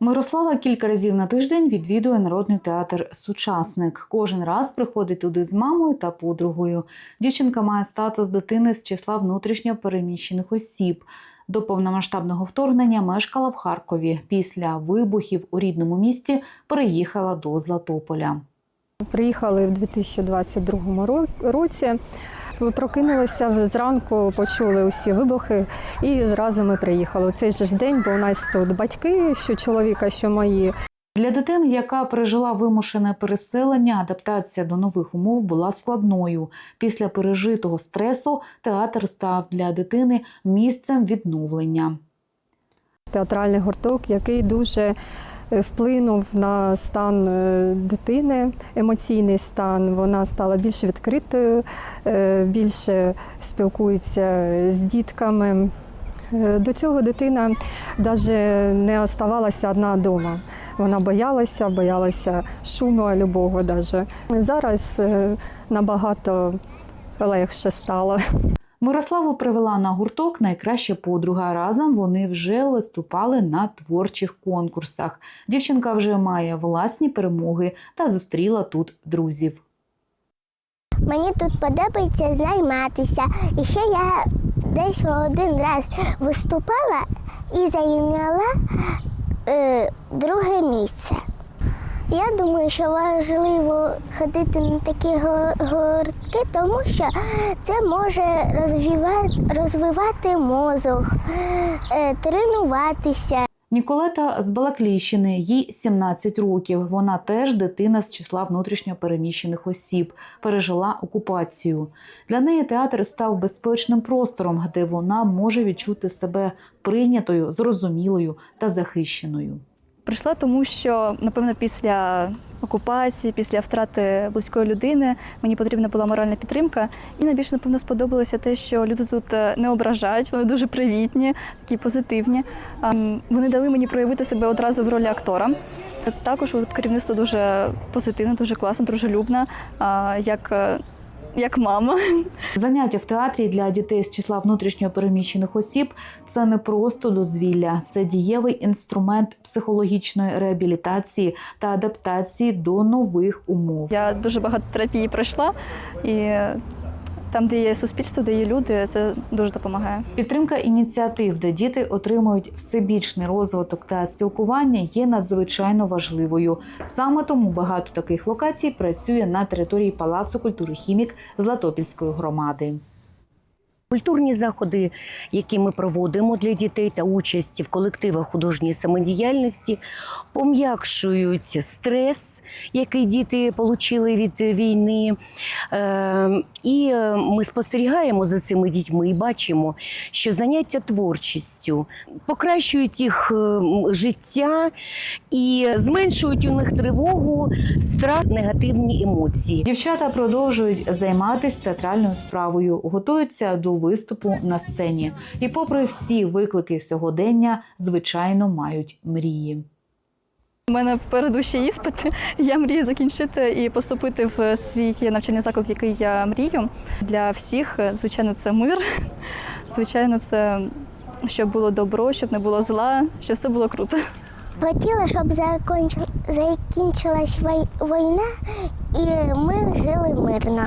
Мирослава кілька разів на тиждень відвідує народний театр Сучасник. Кожен раз приходить туди з мамою та подругою. Дівчинка має статус дитини з числа внутрішньо переміщених осіб. До повномасштабного вторгнення мешкала в Харкові. Після вибухів у рідному місті переїхала до Златополя. Приїхали в 2022 ро- році. Прокинулися зранку, почули усі вибухи, і зразу ми приїхали. Цей же ж день, бо у нас тут батьки, що чоловіка, що мої. Для дитини, яка пережила вимушене переселення, адаптація до нових умов була складною. Після пережитого стресу театр став для дитини місцем відновлення. Театральний гурток, який дуже вплинув на стан е, дитини, емоційний стан. Вона стала більш відкритою, е, більше спілкується з дітками. Е, До цього дитина навіть не оставалася одна вдома. Вона боялася, боялася шуму любого. Даже. Зараз набагато легше стало. Мирославу привела на гурток найкраща подруга. Разом вони вже виступали на творчих конкурсах. Дівчинка вже має власні перемоги та зустріла тут друзів. Мені тут подобається займатися. І ще я десь один раз виступала і зайняла е, друге місце. Я думаю, що важливо ходити на такі гуртки, тому що це може розвивати, розвивати мозок, е, тренуватися. Ніколета з Балакліщини, їй 17 років. Вона теж дитина з числа внутрішньо переміщених осіб, пережила окупацію. Для неї театр став безпечним простором, де вона може відчути себе прийнятою, зрозумілою та захищеною. Прийшла тому, що напевно після окупації, після втрати близької людини мені потрібна була моральна підтримка. І найбільше напевно сподобалося те, що люди тут е, не ображають, вони дуже привітні, такі позитивні. Вони дали мені проявити себе одразу в ролі актора. Також керівництво дуже позитивне, дуже класне, дружелюбне, як, е, як мама. Заняття в театрі для дітей з числа внутрішньо переміщених осіб це не просто дозвілля, це дієвий інструмент психологічної реабілітації та адаптації до нових умов. Я дуже багато терапії пройшла, і там, де є суспільство, де є люди, це дуже допомагає. Підтримка ініціатив, де діти отримують всебічний розвиток та спілкування, є надзвичайно важливою. Саме тому багато таких локацій працює на території Палацу культури хімік Златопільської громади. Культурні заходи, які ми проводимо для дітей та участі в колективах художньої самодіяльності, пом'якшують стрес, який діти отримали від війни. Е, І ми спостерігаємо за цими дітьми і бачимо, що заняття творчістю покращують їх е, життя і зменшують у них тривогу, страх, негативні емоції. Дівчата продовжують займатися театральною справою, готуються до виступу на сцені. І, попри всі виклики сьогодення, звичайно, мають мрії. У мене попереду ще іспити. Я мрію закінчити і поступити в свій навчальний заклад, який я мрію. Для всіх, звичайно, це мир. Звичайно, це щоб було добро, щоб не було зла, щоб все було круто. Хотіла, щоб закінчил- закінчилась війна і ми жили мирно.